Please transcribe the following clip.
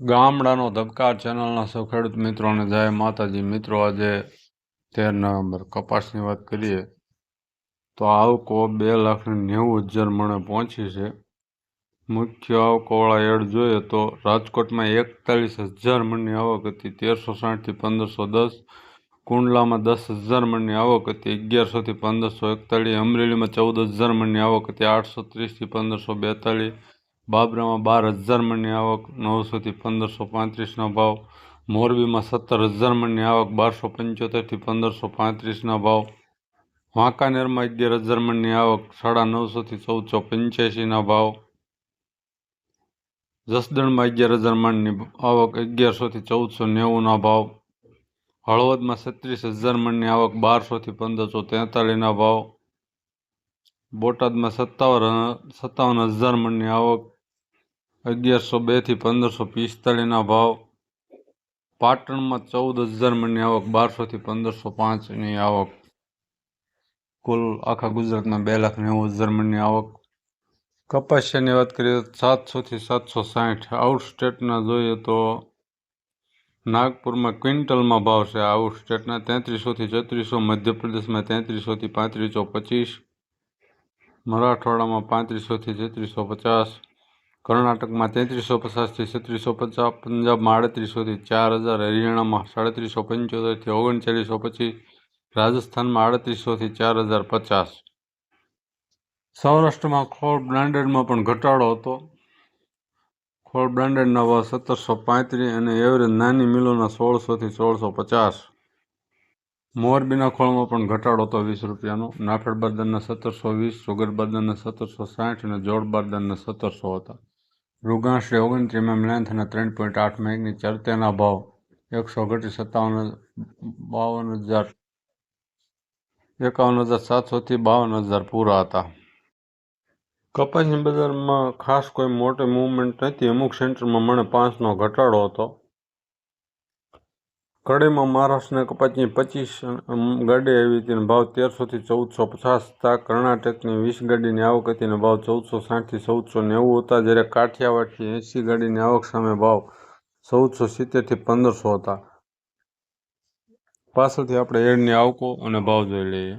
ગામડાનો ધબકાર ચેનલના સૌ ખેડૂત મિત્રોને જય માતાજી. મિત્રો, આજે તેર નવેમ્બર, કપાસની વાત કરીએ તો આવકો બે લાખને નેવું હજાર મણે પહોંચી છે. મુખ્ય આવકોવાળા એડ જોઈએ તો રાજકોટમાં એકતાલીસ હજાર મણની આવક હતી, તેરસો સાઠથી પંદરસો દસ, કુંડલામાં દસ હજાર મણની આવક હતી, અગિયારસોથી પંદરસો એકતાલીસ, અમરેલીમાં ચૌદ હજાર મણની આવક હતી, આઠસો ત્રીસથી પંદરસો બેતાલીસ બાબરામાં બાર હજાર મણની આવક, નવસોથી પંદરસો પાંત્રીસના ભાવ. મોરબીમાં સત્તર હજાર મણની આવક, બારસો પંચોતેરથી પંદરસો પાંત્રીસના ભાવ. વાંકાનેરમાં અગિયાર હજાર મણની આવક, સાડા નવસોથી ચૌદસો પંચ્યાસીના ભાવ. જસદણમાં અગિયાર હજાર મણની આવક, અગિયારસોથી ચૌદસો નેવુંના ભાવ. હળવદમાં છત્રીસ હજાર મણની આવક, બારસોથી પંદરસો તેતાલીસના ભાવ. બોટાદમાં સત્તાવન સત્તાવન હજાર મણની આવક, અગિયારસો બેથી પંદરસો પિસ્તાળીસના ભાવ. પાટણમાં ચૌદ હજાર મણની આવક બારસોથી પંદરસો પાંચની આવક. કુલ આખા ગુજરાતમાં બે લાખ નેવું હજાર મણની આવક. કપાસિયાની વાત કરીએ તો સાતસોથી સાતસો સાઠ. આઉટ સ્ટેટના જોઈએ તો નાગપુરમાં ક્વિન્ટલમાં ભાવ છે આઉટ સ્ટેટના તેત્રીસોથી છત્રીસો, મધ્યપ્રદેશમાં તેત્રીસોથી પાંત્રીસો પચીસ. મરાઠવાડામાં પાંત્રીસોથી છત્રીસો પચાસ કર્ણાટકમાં તેત્રીસો પચાસથી છત્રીસો પચાસ પંજાબમાં આડત્રીસોથી ચાર હજાર હરિયાણામાં સાડત્રીસો પંચોતેરથી ઓગણચાલીસો પચીસ રાજસ્થાનમાં આડત્રીસોથી ચાર હજાર પચાસ સૌરાષ્ટ્રમાં ખોળ બ્રાન્ડેડમાં પણ ઘટાડો હતો. ખોળ બ્રાન્ડેડના ભાવ સત્તરસો પાંત્રીસ અને એવરેજ નાની મિલોના સોળસોથી સોળસો પચાસ મોરબીના ખોળમાં પણ ઘટાડો હતો વીસ રૂપિયાનો. નાફેડ બારદાનના સત્તરસો વીસ, સુગર બારદાનના સત્તરસો સાઠ અને જોડ બારદાનના સત્તરસો હતા. રૂગાંશ્રી ઓગણત્રીસ એમ લેન્થ અને ત્રણ પોઈન્ટ આઠ મેગની ચરતેના ભાવ એકસો ઘટી સત્તાવન બાવન હજાર, એકાવન હજાર સાતસોથી બાવન હજાર પૂરા હતા. કપાસની બજારમાં ખાસ કોઈ મોટી મૂવમેન્ટ નથી. અમુક સેન્ટરમાં મને પાંચનો ઘટાડો હતો. કડીમાં મહારાષ્ટ્રના કપાસની પચીસ ગાડી આવી હતી ભાવ તેરસોથી ચૌદસો પચાસ હતા. કર્ણાટકની વીસ ગાડીની આવક હતી અને ભાવ ચૌદસો સાઠથી ચૌદસો નેવું હતા. જ્યારે કાઠિયાવાડથી એંસી ગાડીની આવક સામે ભાવ ચૌદસો સિત્તેરથી પંદરસો હતા. પાછળથી આપણે એડની આવકો અને ભાવ જોઈ લઈએ.